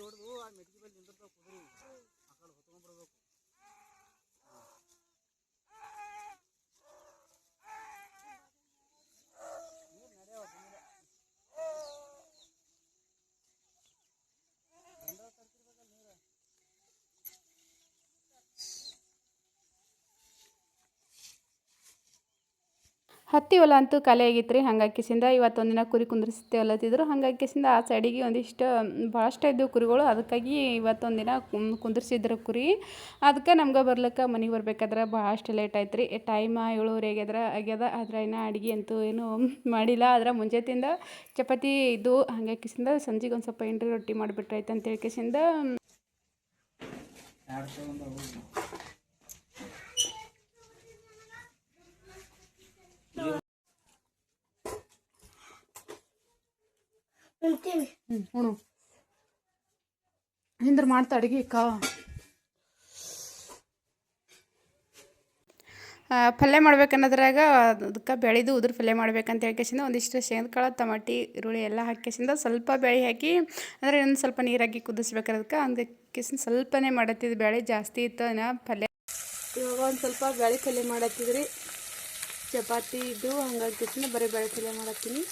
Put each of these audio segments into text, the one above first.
ಹೊಡೆದು ಆ ಮೆಟ್ಗೆ ಮೇಲೆ ನಿಂದಿರ್ತಾವ ಕುದುರೆ. ಹತ್ತಿ ಹೊಲ ಅಂತೂ ಕಲೆ ಆಗಿತ್ತು ರೀ ಹಂಗಾಕಿಸಿಂದ ದಿನ ಕುರಿ ಕುಂದಿರ್ಸ್ತೇವಲ್ಲತ್ತಿದ್ರು ಹಂಗಾಕಿಸಿಂದ ಆ ಸೈಡಿಗೆ ಒಂದಿಷ್ಟು ಭಾಳಷ್ಟು ಇದ್ದವು ಕುರಿಗಳು ಅದಕ್ಕಾಗಿ ಇವತ್ತೊಂದಿನ ದಿನ ಕುಂದ್ರಿಸಿದ್ರು ಕುರಿ. ಅದಕ್ಕೆ ನಮ್ಗೆ ಬರ್ಲಿಕ್ಕೆ ಮನೆಗೆ ಬರ್ಬೇಕಾದ್ರೆ ಭಾಳಷ್ಟು ಲೇಟ್ ಆಯ್ತು ರೀ ಟೈಮ ಏಳುವರೆ ಆಗ್ಯದ ಆಗ್ಯದ. ಆದ್ರೆ ಇನ್ನೂ ಅಡುಗೆ ಅಂತೂ ಏನು ಮಾಡಿಲ್ಲ. ಆದ್ರೆ ಮುಂಜಾತಿಂದ ಚಪಾತಿ ಇದು. ಹಂಗಾಕಿಸಿಂದ ಸಂಜೆಗೆ ಒಂದು ಸ್ವಲ್ಪ ಎಂಟ್ರಿ ರೊಟ್ಟಿ ಮಾಡಿಬಿಟ್ರಾಯ್ತು ಅಂತ ಹೇಳ್ಕೇಸಿಂದ ಹ್ಞೂ ಹುಣು ಹಿಂದ್ರ ಮಾಡ್ತಾ ಅಡುಗೆ ಕಾ. ಪಲ್ಯ ಮಾಡ್ಬೇಕನ್ನೋದ್ರಾಗ ಅದಕ್ಕೆ ಬೆಳೆದು ಉದ್ರ ಪಲ್ಯ ಮಾಡ್ಬೇಕಂತ ಹೇಳ್ಕೇಸಿಂದ ಒಂದಿಷ್ಟು ಶೇಂಗಾಕಾಳು ಟಮಾಟಿ ಈರುಳ್ಳಿ ಎಲ್ಲ ಹಾಕಿಸಿಂದ ಸ್ವಲ್ಪ ಬೇಳೆ ಹಾಕಿ, ಅಂದರೆ ಇನ್ನೊಂದು ಸ್ವಲ್ಪ ನೀರಾಗಿ ಹಾಕಿ ಕುದಿಸ್ಬೇಕು ಅದಕ್ಕೆ ಹಂಗಾಕಿಸಿಂದ ಸ್ವಲ್ಪನೇ ಮಾಡತ್ತಿದ್ದು ಬೆಳೆ ಜಾಸ್ತಿ ಇತ್ತು ನಾ ಪಲ್ಯ. ಇವಾಗ ಒಂದು ಸ್ವಲ್ಪ ಬೇಳೆ ಪಲ್ಯ ಮಾಡತ್ತಿದ್ರಿ. ಚಪಾತಿ ಇದು ಹಂಗಾಕಿಸಿಂದ ಬರೀ ಬೇಳೆ ಪಲ್ಯ ಮಾಡತ್ತೀನಿ.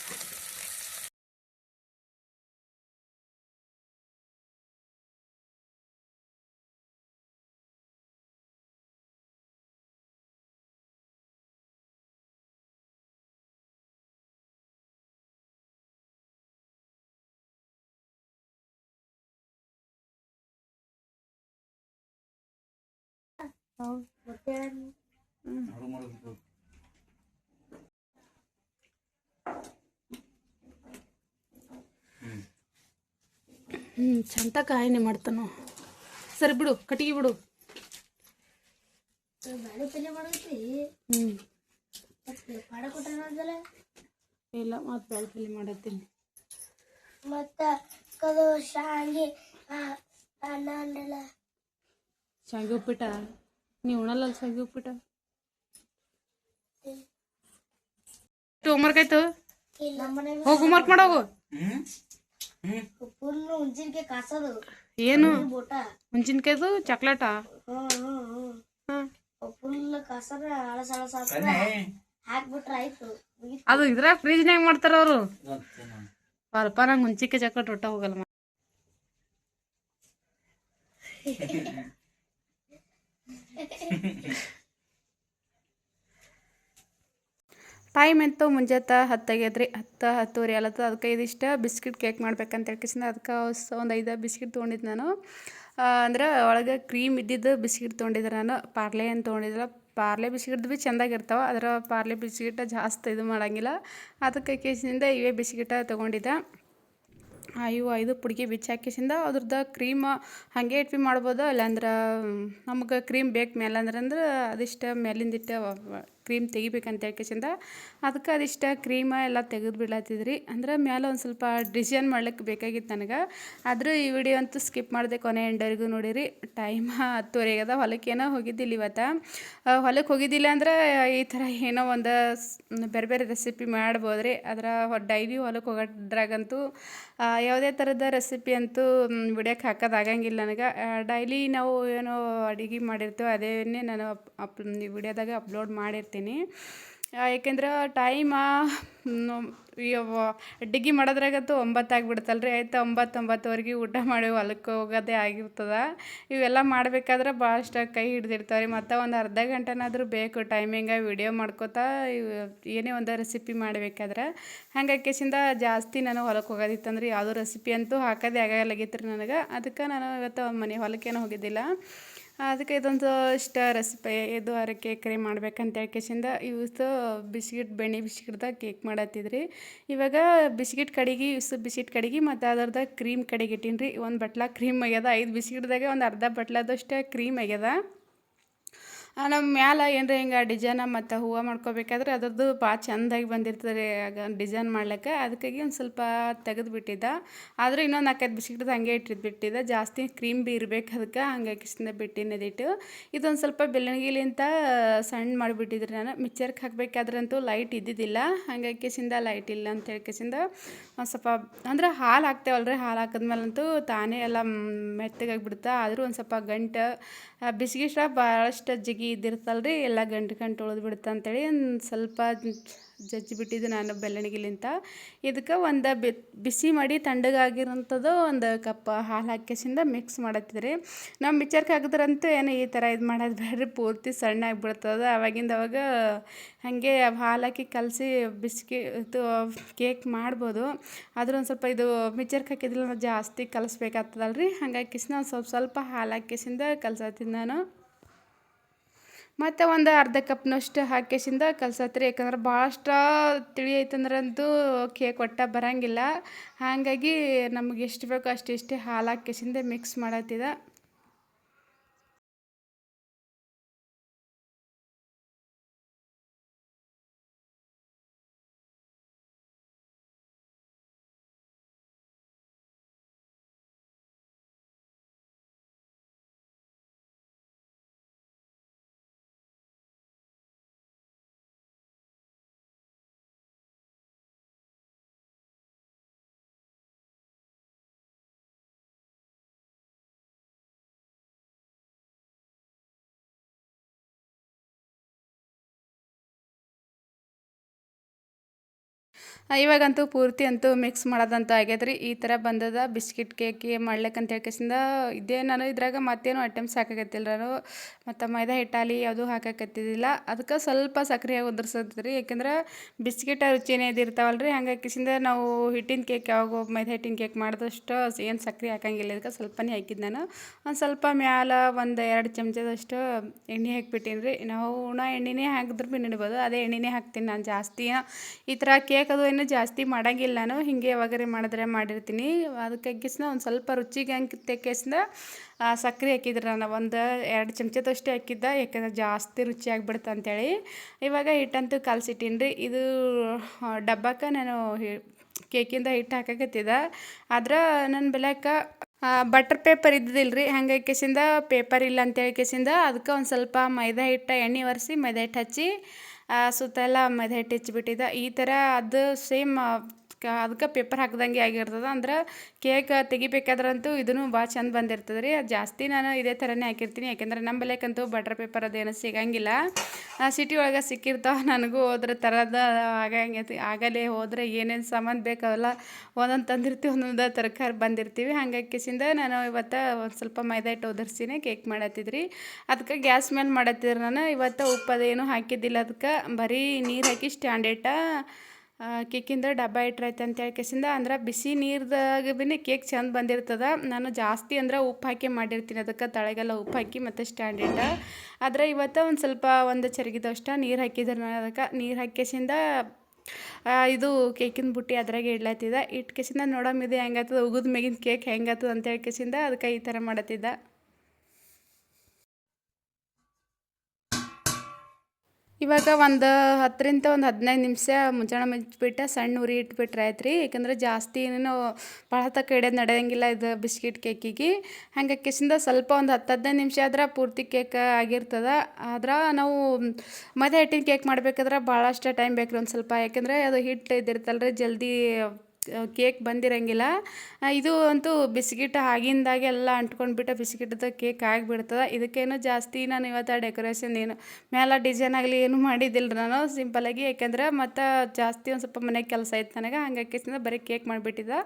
ಹ್ಞೂ ಚಂತ ಕಾಯಿನೆ ಮಾಡ್ತಾನು. ಸರಿ ಬಿಡು ಕಟ್ಟಿಗೆ ಬಿಡು. ಬ್ಯಾಳಿ ಇಲ್ಲ ಮತ್ತೆ ಬೇಳೆ ಪಲ್ಯ ಮಾಡತ್ತೀನಿ. ಮತ್ತ ಶಾಂಗಿ ಶಾಂಗಿ ಉಪ್ಪಿಟ್ಟ? ನೀವು ಉಣಲ್ಲ ಶಾವಿಗೆ ಉಪ್ಪಿಟ್ಟ ಹೋಮ್ವರ್ಕ್ ಆಯ್ತು ನಮ್ಮನೆ ಹೋಗಿ ಹೋಮ್ವರ್ಕ್ ಮಾಡೋಗು ಫುಲ್ ಹುಂಚಿನ್ಕಾಯಿ ಕಾಸೋದು ಏನು ಬೋಟ ಹುಂಚಿನ್ಕಾಯ್ದು ಚಾಕ್ಲೇಟಾ ಹ್ಮ್ ಹ್ಮ್ ಹ್ಮ್ ಹಾಂ ಫುಲ್ ಕಸರ ಹಳಸ ಹಳಸ ಹಾಕ್ಬಿಟ್ರ ಆಯ್ತು ಮುಗೀತು. ಅದು ಇದ್ರಾಗ ಫ್ರಿಜ್ನಾಗ ಮಾಡ್ತಾರ ಅವರು ಸ್ವಲ್ಪ ನಂಗೆ ಹುಂಚಿಕೆ ಚಾಕ್ಲೇಟ್ ಒಟ್ಟ ಹೋಗಲ್ಲ ಮ- ಟೈಮ್ ಎಂತೂ ಮುಂಜಾತ ಹತ್ತಾಗ್ಯದ್ರಿ ಹತ್ತು ಹತ್ತುವರೆ ಅಲ್ಲತ್ತದ. ಅದಕ್ಕೆ ಇದಿಷ್ಟು ಬಿಸ್ಕಿಟ್ ಕೇಕ್ ಮಾಡ್ಬೇಕಂತ ಹೇಳ್ಕಿಸಿಂದ ಅದಕ್ಕೆ ಒಂದು ಐದು ಬಿಸ್ಕಿಟ್ ತೊಗೊಂಡಿದ್ದು ನಾನು. ಅಂದ್ರೆ ಒಳಗೆ ಕ್ರೀಮ್ ಇದ್ದಿದ್ದು ಬಿಸ್ಕಿಟ್ ತೊಗೊಂಡಿದ್ದೆ ನಾನು. ಪಾರ್ಲೆ ಅಂತ ತೊಗೊಂಡಿದ್ದಿಲ್ಲ ಪಾರ್ಲೆ ಬಿಸ್ಕಿಟ್ದು ಭೀ ಚೆಂದಾಗಿರ್ತಾವೆ ಅದರ ಪಾರ್ಲೆ ಬಿಸ್ಕಿಟ್ ಜಾಸ್ತಿ ಇದು ಮಾಡೋಂಗಿಲ್ಲ. ಅದಕ್ಕೆ ಕೇಸಿನಿಂದ ಇವೇ ಬಿಸ್ಕಿಟ ತೊಗೊಂಡಿದ್ದೆ. ಇವು ಐದು ಪುಡಿಗೆ ಬಿಚ್ಚಾಕಿಸಿಂದ ಅದ್ರದ್ದು ಕ್ರೀಮ್ ಹಾಗೆ ಇಟ್ವಿ ಮಾಡ್ಬೋದು. ಇಲ್ಲಾಂದ್ರೆ ನಮ್ಗೆ ಕ್ರೀಮ್ ಬೇಕು ಮೇಲೆ ಅಂದ್ರೆ ಅಂದ್ರೆ ಅದಿಷ್ಟು ಮೇಲಿಂದಿಟ್ಟು ಕ್ರೀಮ್ ತೆಗಿಬೇಕಂತ ಹೇಳ್ಕೇಸಿಂದ ಅದಕ್ಕೆ ಅದಿಷ್ಟ ಕ್ರೀಮ ಎಲ್ಲ ತೆಗೆದು ಬಿಡ್ಲತ್ತಿದ್ರಿ ಅಂದ್ರೆ ಮೇಲೆ ಒಂದು ಸ್ವಲ್ಪ ಡಿಸೈನ್ ಮಾಡ್ಲಿಕ್ಕೆ ಬೇಕಾಗಿತ್ತು ನನಗೆ. ಆದರೂ ಈ ವಿಡಿಯೋ ಅಂತೂ ಸ್ಕಿಪ್ ಮಾಡಿದೆ ಕೊನೆ ಎಂಡರಿಗೂ ನೋಡಿರಿ. ಟೈಮ್ ಹತ್ತುವರೆ ಆಗ್ಯದ. ಹೊಲಕ್ಕೇನೋ ಹೋಗಿದ್ದಿಲ್ಲ ಇವತ್ತು. ಹೊಲಕ್ಕೆ ಹೋಗಿದ್ದಿಲ್ಲ ಅಂದ್ರೆ ಈ ಥರ ಏನೋ ಒಂದು ಬೇರೆ ಬೇರೆ ರೆಸಿಪಿ ಮಾಡ್ಬೋದು ರೀ ಅದರ ಡೈಲಿ ಹೊಲಕ್ಕೆ ಹೋಗೋದ್ರಾಗಂತೂ ಯಾವುದೇ ಥರದ ರೆಸಿಪಿ ಅಂತೂ ವಿಡಿಯೋಕ್ಕೆ ಹಾಕೋದಾಗಂಗಿಲ್ಲ ನನಗೆ. ಡೈಲಿ ನಾವು ಏನೋ ಅಡುಗೆ ಮಾಡಿರ್ತೇವೆ. ಅದೇನೇ ನಾನು ಅಪ್ ವಿಡಿಯೋದಾಗ ಅಪ್ಲೋಡ್ ಮಾಡಿರ್ತೀನಿ ಆ, ಯಾಕೆಂದ್ರೆ ಟೈಮ ಅಡ್ಗೆ ಮಾಡೋದ್ರಾಗತ್ತು ಒಂಬತ್ತು ಆಗಿಬಿಡ್ತಲ್ಲ ರೀ ಆಯ್ತು ಒಂಬತ್ತು ಒಂಬತ್ತುವರೆಗೆ ಊಟ ಮಾಡಿ ಹೊಲಕ್ಕೆ ಹೋಗೋದೇ ಆಗಿರ್ತದೆ. ಇವೆಲ್ಲ ಮಾಡಬೇಕಾದ್ರೆ ಭಾಳಷ್ಟು ಕೈ ಹಿಡ್ದಿರ್ತಾವೆ ರೀ ಮತ್ತು ಒಂದು ಅರ್ಧ ಗಂಟೆನಾದರೂ ಬೇಕು ಟೈಮಿಂಗ ವಿಡಿಯೋ ಮಾಡ್ಕೋತಾ ಏನೇ ಒಂದು ರೆಸಿಪಿ ಮಾಡಬೇಕಾದ್ರೆ. ಹಂಗಾಕೇಸಿಂದ ಜಾಸ್ತಿ ನಾನು ಹೊಲಕ್ಕೆ ಹೋಗೋದಿತ್ತಂದ್ರೆ ಯಾವುದೋ ರೆಸಿಪಿ ಅಂತೂ ಹಾಕೋದೇ ಆಗಲ್ಲಾಗಿತ್ತು ರೀ ನನಗೆ. ಅದಕ್ಕೆ ನಾನು ಇವತ್ತು ಮನೆ ಹೊಲಕ್ಕೇನು ಹೋಗಿದ್ದಿಲ್ಲ. ಅದಕ್ಕೆ ಇದೊಂದು ಇಷ್ಟ ರೆಸಿಪಿ, ಇದು ಅರ ಕೇಕ್ ರೀ ಮಾಡ್ಬೇಕಂತ ಹೇಳ್ಕೇಸಿಂದ ಇವತ್ತು ಬಿಸ್ಕಿಟ್, ಬೆಣ್ಣೆ ಬಿಸ್ಕಿಟ್ದಾಗ ಕೇಕ್ ಮಾಡತ್ತಿದ್ರಿ. ಇವಾಗ ಬಿಸ್ಕಿಟ್ ಕಡೆಗೆ ಯೂಸ್ ಬಿಸ್ಕಿಟ್ ಕಡೆಗೆ, ಮತ್ತು ಅದರದ ಕ್ರೀಮ್ ಕಡೆಗೆ ಇಟ್ಟೀನಿ ರೀ ಒಂದು ಬಟ್ಲ ಕ್ರೀಮ್ ಆಗ್ಯದ. ಐದು ಬಿಸ್ಕಿಟ್ದಾಗ ಒಂದು ಅರ್ಧ ಬಟ್ಲದಷ್ಟೇ ಕ್ರೀಮ್ ಆಗ್ಯದ. ನಮ್ಮ ಮ್ಯಾಲ ಏನರ ಹಿಂಗೆ ಡಿಸೈನ ಮತ್ತು ಹೂವು ಮಾಡ್ಕೋಬೇಕಾದ್ರೆ ಅದರದ್ದು ಭಾಳ ಚೆಂದಾಗಿ ಬಂದಿರ್ತದೆ ರೀ ಆಗ ಡಿಸೈನ್ ಮಾಡ್ಲಿಕ್ಕೆ. ಅದಕ್ಕಾಗಿ ಒಂದು ಸ್ವಲ್ಪ ತೆಗೆದು ಬಿಟ್ಟಿದ್ದ. ಆದರೂ ಇನ್ನೊಂದು ನಾಲ್ಕೈದು ಬಿಸ್ಕಿಟ್ದು ಹಂಗೆ ಇಟ್ಟಿದ್ದು ಬಿಟ್ಟಿದ್ದ. ಜಾಸ್ತಿ ಕ್ರೀಮ್ ಬಿ ಇರ್ಬೇಕು ಅದಕ್ಕೆ. ಹಂಗಾಗಿ ಕಿಸಿಂದ ಬಿಟ್ಟಿನ ಅದಿಟ್ಟು. ಇದೊಂದು ಸ್ವಲ್ಪ ಬೆಳ್ಳಣಿಗೆಲಿಂತ ಸಣ್ಣ ಮಾಡಿಬಿಟ್ಟಿದ್ರಿ ನಾನು. ಮಿಕ್ಚರ್ಗೆ ಹಾಕಬೇಕಾದ್ರಂತೂ ಲೈಟ್ ಇದ್ದಿದ್ದಿಲ್ಲ. ಹಂಗೆ ಕಿಸಿಂದ ಲೈಟ್ ಇಲ್ಲ ಅಂತ ಹೇಳಿ ಕಿಸಿಂದ ಒಂದು ಸ್ವಲ್ಪ, ಅಂದ್ರೆ ಹಾಲು ಹಾಕ್ತೇವಲ್ರಿ. ಹಾಲು ಹಾಕಿದ್ಮೇಲಂತೂ ತಾನೇ ಎಲ್ಲ ಮೆತ್ತಗಾಗಿಬಿಡ್ತಾ ಆದರೂ ಒಂದು ಸ್ವಲ್ಪ ಗಂಟು ಬಿಸಿಗಿಷ್ಟ ಭಾಳಷ್ಟು ಜಿಗಿ ಇದ್ದಿರ್ತಲ್ರಿ, ಎಲ್ಲ ಗಂಟು ಗಂಟು ಉಳಿದು ಬಿಡುತ್ತೆ ಅಂತೇಳಿ ಒಂದು ಸ್ವಲ್ಪ ಜಜ್ಜಿ ಬಿಟ್ಟಿದ್ದು ನಾನು ಬೆಲ್ಲಣಿಗಿಲಿಂತ. ಇದಕ್ಕೆ ಒಂದು ಬಿಸಿ ಮಾಡಿ ತಂಡಗಾಗಿರೋಂಥದ್ದು ಒಂದು ಕಪ್ ಹಾಲು ಹಾಕಿಸಿಂದ ಮಿಕ್ಸ್ ಮಾಡತ್ತಿದ್ರಿ. ನಾವು ಮಿಕ್ಚರ್ಗೆ ಹಾಕಿದ್ರಂತೂ ಏನು ಈ ಥರ ಇದು ಮಾಡೋದು ಬೇಡ್ರಿ, ಪೂರ್ತಿ ಸಣ್ಣ ಆಗಿಬಿಡ್ತದೆ. ಅವಾಗಿಂದ ಅವಾಗ ಹಾಗೆ ಹಾಲು ಹಾಕಿ ಕಲಸಿ ಬಿಸ್ಕಿ, ಇದು ಕೇಕ್ ಮಾಡ್ಬೋದು. ಆದರೂ ಒಂದು ಸ್ವಲ್ಪ ಇದು ಮಿಕ್ಚರ್ಗೆ ಹಾಕಿದ್ರೆ ಜಾಸ್ತಿ ಕಲಿಸ್ಬೇಕಾಗ್ತದಲ್ರಿ. ಹಂಗಾಗಿ ಕಿಸಿನ ಒಂದು ಸ್ವಲ್ಪ ಸ್ವಲ್ಪ ಹಾಲು ಹಾಕಿಸಿಂದ ಕಲಸತ್ತೀನಿ ನಾನು. ಮತ್ತು ಒಂದು ಅರ್ಧ ಕಪ್ನಷ್ಟು ಕಲ್ಸತ್ತೆ ಕಲ್ಸತ್ರಿ. ಯಾಕಂದ್ರೆ ಭಾಳಷ್ಟ ತಿಳಿ ಐತಂದ್ರಂತೂ ಕೇಕ್ ಒಟ್ಟ ಬರಂಗಿಲ್ಲ. ಹಾಗಾಗಿ ನಮಗೆ ಎಷ್ಟು ಬೇಕೋ ಅಷ್ಟಿಷ್ಟೇ ಹಾಲು ಹಾಕಿಸಿಂದ ಮಿಕ್ಸ್ ಮಾಡತ್ತಿದ. ಇವಾಗಂತೂ ಪೂರ್ತಿ ಅಂತೂ ಮಿಕ್ಸ್ ಮಾಡೋದಂತೂ ಆಗ್ಯದ್ರಿ ಈ ಥರ ಬಂದದ ಬಿಸ್ಕಿಟ್ ಕೇಕಿ ಮಾಡ್ಲಿಕ್ಕೆ ಅಂತ ಹೇಳ್ಕೇಸಿಂದ ಇದೇ ನಾನು ಇದ್ರಾಗ ಮತ್ತೇನು ಐಟಮ್ಸ್ ಹಾಕಕತ್ತಿಲ್ಲ ನಾನು. ಮತ್ತು ಮೈದಾ ಹಿಟ್ಟಾಲಿ ಯಾವುದು ಹಾಕಕತ್ತಿದ್ದಿಲ್ಲ. ಅದಕ್ಕೆ ಸ್ವಲ್ಪ ಸಕ್ಕರೆ ರೀ ಯಾಕಂದ್ರೆ ಬಿಸ್ಕಿಟ್ ರುಚಿನೇ ಇದಿರ್ತಾವಲ್ಲ ರೀ ಹಂಗಾಕಿಸಿಂದ ನಾವು ಹಿಟ್ಟಿನ ಕೇಕ್ ಯಾವಾಗ ಮೈದಾ ಹಿಟ್ಟಿನ ಕೇಕ್ ಮಾಡಿದಷ್ಟು ಏನು ಸಕ್ಕರೆ ಹಾಕಂಗಿಲ್ಲ. ಅದಕ್ಕೆ ಸ್ವಲ್ಪನೇ ಹಾಕಿದ್ದು ನಾನು. ಒಂದು ಸ್ವಲ್ಪ ಮ್ಯಾಲ ಒಂದು ಎರಡು ಚಮಚದಷ್ಟು ಎಣ್ಣೆ ಹಾಕಿಬಿಟ್ಟೀನಿ ರೀ ನಾವು ಉಣ ಎಣ್ಣೆನೇ ಹಾಕಿದ್ರು ಭೀ ನಡಿಬೋದು ಅದೇ ಎಣ್ಣೆನೇ ಹಾಕ್ತೀನಿ ನಾನು ಜಾಸ್ತಿ ಈ ಥರ ಕೇಕ್ ಅದು ಏನು ಜಾಸ್ತಿ ಮಾಡಂಗಿಲ್ಲ ನಾನು ಹಿಂಗೆ ಯಾವಾಗರೆ ಮಾಡಿದ್ರೆ ಮಾಡಿರ್ತೀನಿ. ಅದಕ್ಕೆ ಕಿಸ್ನ ಒಂದು ಸ್ವಲ್ಪ ರುಚಿಗೆ ಹಂಗೆ ತೆಕ್ಕಿಸ್ನ ಸಕ್ಕರೆ ಹಾಕಿದ್ರೆ ನಾನು ಒಂದು ಎರಡು ಚಮಚದಷ್ಟು ಹಾಕಿದ್ದ, ಯಾಕಂದ್ರೆ ಜಾಸ್ತಿ ರುಚಿ ಆಗ್ಬಿಡುತ್ತೆ ಅಂತೇಳಿ. ಇವಾಗ ಹಿಟ್ಟಂತೂ ಕಲಸಿಟ್ಟೀನಿ ರೀ ಇದು ಡಬ್ಬಕ್ಕೆ ನಾನು ಕೇಕಿಂದ ಹಿಟ್ಟು ಹಾಕಕತ್ತಿದ. ಆದ್ರೆ ನನ್ನ ಬೆಲೆಕ ಬಟರ್ ಪೇಪರ್ ಇದ್ದಿದ್ದಿಲ್ಲ ರೀ ಹಂಗಾಗಿ ಕೇಸಿಂದ ಪೇಪರ್ ಇಲ್ಲ ಅಂತೇಳಿ ಕೇಸಿಂದ ಅದಕ್ಕೆ ಒಂದು ಸ್ವಲ್ಪ ಮೈದಾ ಹಿಟ್ಟು ಎಣ್ಣೆ ಒರೆಸಿ ಮೈದಾ ಹಿಟ್ಟು ಹಚ್ಚಿ ಸುತ್ತೆಲ್ಲ ಮೆದೆ ಹಿಟ್ಟು ಹಚ್ಬಿಟ್ಟಿದ್ದೆ ಈ ಥರ ಅದು ಸೇಮ್ ಅದಕ್ಕೆ ಪೇಪರ್ ಹಾಕ್ದಂಗೆ ಆಗಿರ್ತದೆ ಅಂದ್ರೆ ಕೇಕ್ ತೆಗಿಬೇಕಾದ್ರಂತೂ ಇದನ್ನು ಭಾಳ ಚಂದ ಬಂದಿರ್ತದೆ ರೀ. ಜಾಸ್ತಿ ನಾನು ಇದೇ ಥರನೇ ಹಾಕಿರ್ತೀನಿ. ಯಾಕೆಂದ್ರೆ ನಮ್ಮ ಬೆಲೆಕಂತೂ ಬಟರ್ ಪೇಪರ್ ಅದೇನು ಸಿಗಂಗಿಲ್ಲ. ಸಿಟಿ ಒಳಗೆ ಸಿಕ್ಕಿರ್ತಾವೆ ನನಗೂ ಹೋದ್ರೆ ಥರದ ಆಗಂಗೆ ಆಗಲೇ ಹೋದರೆ ಏನೇನು ಸಾಮಾನು ಬೇಕಾವಲ್ಲ ಒಂದೊಂದು ತಂದಿರ್ತೀವಿ, ಒಂದೊಂದು ತರಕಾರಿ ಬಂದಿರ್ತೀವಿ. ಹಂಗೆ ಕಿಸಿಂದ ನಾನು ಇವತ್ತು ಒಂದು ಸ್ವಲ್ಪ ಮೈದಾ ಹಿಟ್ಟು ಒದರ್ಸಿನೇ ಕೇಕ್ ಮಾಡತ್ತಿದ್ರಿ. ಅದಕ್ಕೆ ಗ್ಯಾಸ್ ಮೇಲೆ ಮಾಡತ್ತಿದ್ರು ನಾನು. ಇವತ್ತು ಉಪ್ಪು ಅದೇನು ಹಾಕಿದ್ದಿಲ್ಲ. ಅದಕ್ಕೆ ಬರೀ ನೀರು ಹಾಕಿ ಸ್ಟ್ಯಾಂಡ್ ಇಟ್ಟ ಕೇಕಿಂದ ಡಬ್ಬ ಇಟ್ರೈತೆ ಅಂತ ಹೇಳ್ಕೆಸಿಂದ ಅಂದ್ರೆ ಬಿಸಿ ನೀರ್ದಾಗ ಭೀ ಕೇಕ್ ಚಂದ ಬಂದಿರ್ತದೆ. ನಾನು ಜಾಸ್ತಿ ಅಂದ್ರೆ ಉಪ್ಪು ಹಾಕಿ ಮಾಡಿರ್ತೀನಿ. ಅದಕ್ಕೆ ತಳಗೆಲ್ಲ ಉಪ್ಪು ಹಾಕಿ ಮತ್ತು ಸ್ಟ್ಯಾಂಡ್ ಇಟ್ಟ ಆದರೆ ಇವತ್ತು ಒಂದು ಸ್ವಲ್ಪ ಒಂದು ಚರಗಿದಷ್ಟ ನೀರು ಹಾಕಿದ್ರೆ ನಾನು. ಅದಕ್ಕೆ ನೀರು ಹಾಕಿಸಿಂದ ಇದು ಕೇಕಿನ ಬುಟ್ಟಿ ಅದ್ರಾಗೆ ಇಡ್ಲತ್ತಿದ್ದ. ಇಟ್ಟು ಕೆಸಿಂದ ನೋಡಮ್ಮಿದೆ ಹೆಂಗಾಗ್ತದೆ ಉಗಿದ ಮೇಗಿನ ಕೇಕ್ ಹೆಂಗಾಗ್ತದೆ ಅಂತ ಹೇಳ್ಕೆಸಿಂದ ಅದಕ್ಕೆ ಈ ಥರ ಮಾಡತ್ತಿದ್ದ. ಇವಾಗ ಒಂದು ಹತ್ತರಿಂದ ಒಂದು ಹದಿನೈದು ನಿಮಿಷ ಮುಂಚಾಣ ಮುಚ್ಚಿಬಿಟ್ಟು ಸಣ್ಣ ಉರಿ ಇಟ್ಬಿಟ್ರೆ ಆಯ್ತು ರೀ ಯಾಕಂದ್ರೆ ಜಾಸ್ತಿ ಏನೇನು ಭಾಳ ತಕ್ಕ ಇಡೋದು ನಡೆಯಂಗಿಲ್ಲ ಇದು ಬಿಸ್ಕಿಟ್ ಕೇಕಿಗೆ. ಹಂಗೆ ಕಿಸಿಂದ ಸ್ವಲ್ಪ ಒಂದು ಹತ್ತು ಹದಿನೈದು ನಿಮಿಷ ಆದ್ರೆ ಪೂರ್ತಿ ಕೇಕ್ ಆಗಿರ್ತದೆ. ಆದ್ರೆ ನಾವು ಮತ್ತೆ ಹಿಟ್ಟಿನ ಕೇಕ್ ಮಾಡಬೇಕಾದ್ರೆ ಭಾಳಷ್ಟು ಟೈಮ್ ಬೇಕು ರೀ ಒಂದು ಸ್ವಲ್ಪ. ಯಾಕಂದರೆ ಅದು ಹಿಟ್ಟು ಇದಿರ್ತಲ್ಲ ಜಲ್ದಿ ಕೇಕ್ ಬಂದಿರಂಗಿಲ್ಲ. ಇದು ಅಂತೂ ಬಿಸ್ಕಿಟ್ ಆಗಿಂದಾಗೆ ಎಲ್ಲ ಅಂಟ್ಕೊಂಡ್ಬಿಟ್ಟು ಕೇಕ್ ಆಗಿಬಿಡ್ತದೆ. ಇದಕ್ಕೇನು ಜಾಸ್ತಿ ನಾನು ಇವತ್ತು ಡೆಕೋರೇಷನ್ ಏನು ಮೇಲೆ ಡಿಸೈನ್ ಆಗಲಿ ಏನು ಮಾಡಿದ್ದಿಲ್ಲ ನಾನು. ಸಿಂಪಲಾಗಿ ಯಾಕೆಂದ್ರೆ ಮತ್ತು ಜಾಸ್ತಿ ಒಂದು ಸ್ವಲ್ಪ ಮನೆಗೆ ಕೆಲಸ ಇತ್ತು ನನಗೆ. ಹಂಗಾಗಿ ಬರೀ ಕೇಕ್ ಮಾಡಿಬಿಟ್ಟಿದ್ದೆ.